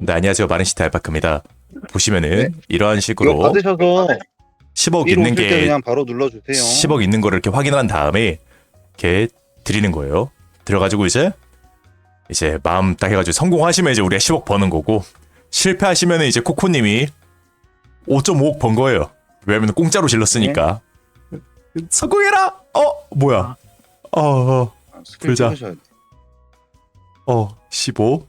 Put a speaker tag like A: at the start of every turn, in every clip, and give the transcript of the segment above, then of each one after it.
A: 네, 안녕하세요. 마른시티 알파크입니다. 보시면은
B: 네.
A: 이러한
B: 이거
A: 식으로
B: 받으셔서
A: 10억
B: 1호
A: 있는
B: 오실 때
A: 게
B: 그냥 바로 눌러주세요.
A: 10억 있는 거를 이렇게 확인한 다음에 이렇게 드리는 거예요. 들어가지고 이제 이제 마음 딱 해가지고 성공하시면 이제 우리가 10억 버는 거고 실패하시면 이제 코코님이 5.5억 번 거예요. 왜냐면 공짜로 질렀으니까. 성공해라. 어 뭐야? 어 어,
B: 아,
A: 그러자.
B: 찍으셔야 돼.
A: 어 15.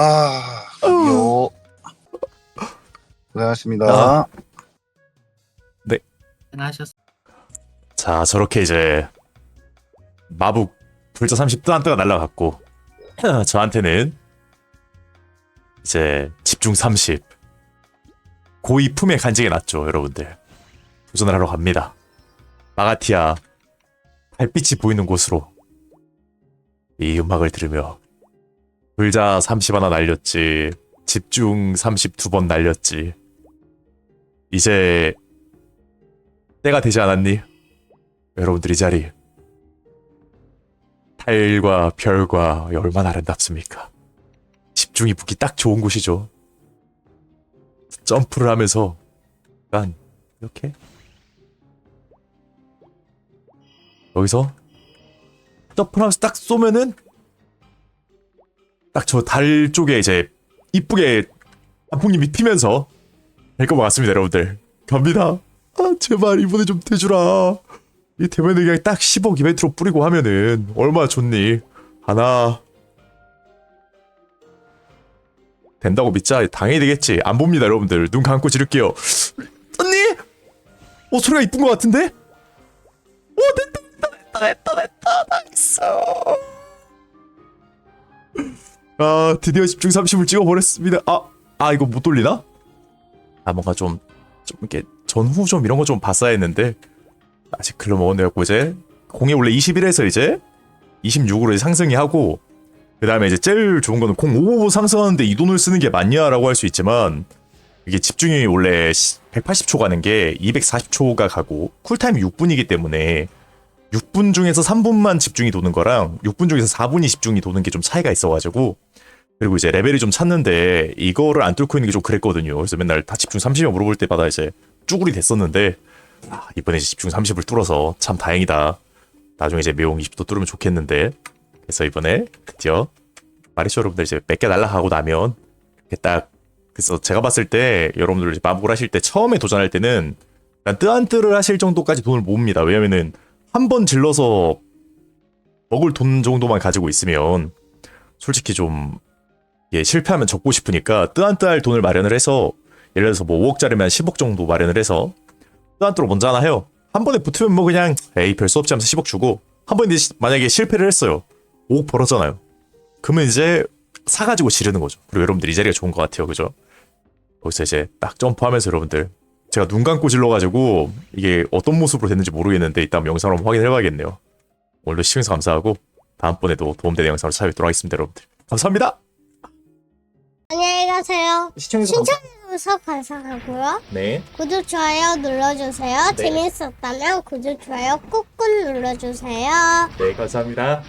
B: 아, 요. 고생하셨습니다.
A: 아.
C: 하셨.
A: 자 저렇게 이제 마북 불자 30 뜨한뜨가 날라갔고 저한테는 이제 집중 30 고이 품에 간직해 놨죠 여러분들 도전을 하러 갑니다 마가티아 달빛이 보이는 곳으로 이 음악을 들으며 불자 30 하나 날렸지 집중 30두번 날렸지 이제 때가 되지 않았니? 여러분들 이 자리 달과 별과 얼마나 아름답습니까? 집중이 붙기 딱 좋은 곳이죠. 점프를 하면서 약간 이렇게 여기서 점프를 하면서 딱 쏘면은 딱 저 달 쪽에 이제 이쁘게 단풍잎이 피면서 될 것 같습니다 여러분들. 갑니다. 아 제발 이번에 좀 돼주라. 이 대면에 그냥 딱 10억 이벤트로 뿌리고 하면은 얼마나 좋니? 하나. 된다고 믿자. 당연히 되겠지. 안 봅니다 여러분들. 눈 감고 지를게요. 언니! 어 소리가 이쁜 것 같은데? 오 됐다 됐다 됐다 됐다. 나이스 아 드디어 집중 30을 찍어버렸습니다. 아, 아 이거 못 돌리나? 아 뭔가 좀 좀 이렇게 전후 좀 이런 거 좀 봤어야 했는데. 아직 글로 먹었네요 이제. 공이 원래 21에서 이제 26으로 상승이 하고 그 다음에 이제 제일 좋은 거는 공 555 상승하는데 이 돈을 쓰는 게 맞냐라고 할 수 있지만 이게 집중이 원래 180초 가는 게 240초가 가고 쿨타임이 6분이기 때문에 6분 중에서 3분만 집중이 도는 거랑 6분 중에서 4분이 집중이 도는 게 좀 차이가 있어가지고 그리고 이제 레벨이 좀 찼는데 이거를 안 뚫고 있는 게 좀 그랬거든요. 그래서 맨날 다 집중 30이 물어볼 때마다 이제 쭈구리 됐었는데 아, 이번에 집중 30을 뚫어서 참 다행이다. 나중에 이제 매용 20도 뚫으면 좋겠는데 그래서 이번에 드디어 말이죠 여러분들 이제 몇 개 날라가고 나면 이렇게 딱 그래서 제가 봤을 때 여러분들 이제 마법을 하실 때 처음에 도전할 때는 뜨안뜨를 하실 정도까지 돈을 모읍니다. 왜냐면은 한 번 질러서 먹을 돈 정도만 가지고 있으면 솔직히 좀 예, 실패하면 적고 싶으니까 뜨안뜨할 돈을 마련을 해서 예를 들어서 뭐 5억짜리면 10억 정도 마련을 해서 뜨안뜨로 먼저 하나 해요. 한 번에 붙으면 뭐 그냥 에이 별 수 없지 하면서 10억 주고 한 번에 만약에 실패를 했어요. 5억 벌었잖아요. 그러면 이제 사가지고 지르는 거죠. 그리고 여러분들 이 자리가 좋은 것 같아요. 그죠? 거기서 이제 딱 점프하면서 여러분들 제가 눈 감고 질러가지고 이게 어떤 모습으로 됐는지 모르겠는데 이따 영상으로 한번 확인해봐야겠네요. 오늘도 시청해서 감사하고 다음번에도 도움되는 영상으로 찾아뵙도록 하겠습니다. 여러분들 감사합니다.
D: 안녕히 가세요.
A: 시청해서
D: 신청해주셔서 감사하고요.
A: 네.
D: 구독, 좋아요 눌러주세요.
A: 네.
D: 재밌었다면 구독, 좋아요 꾹꾹 눌러주세요.
A: 네 감사합니다.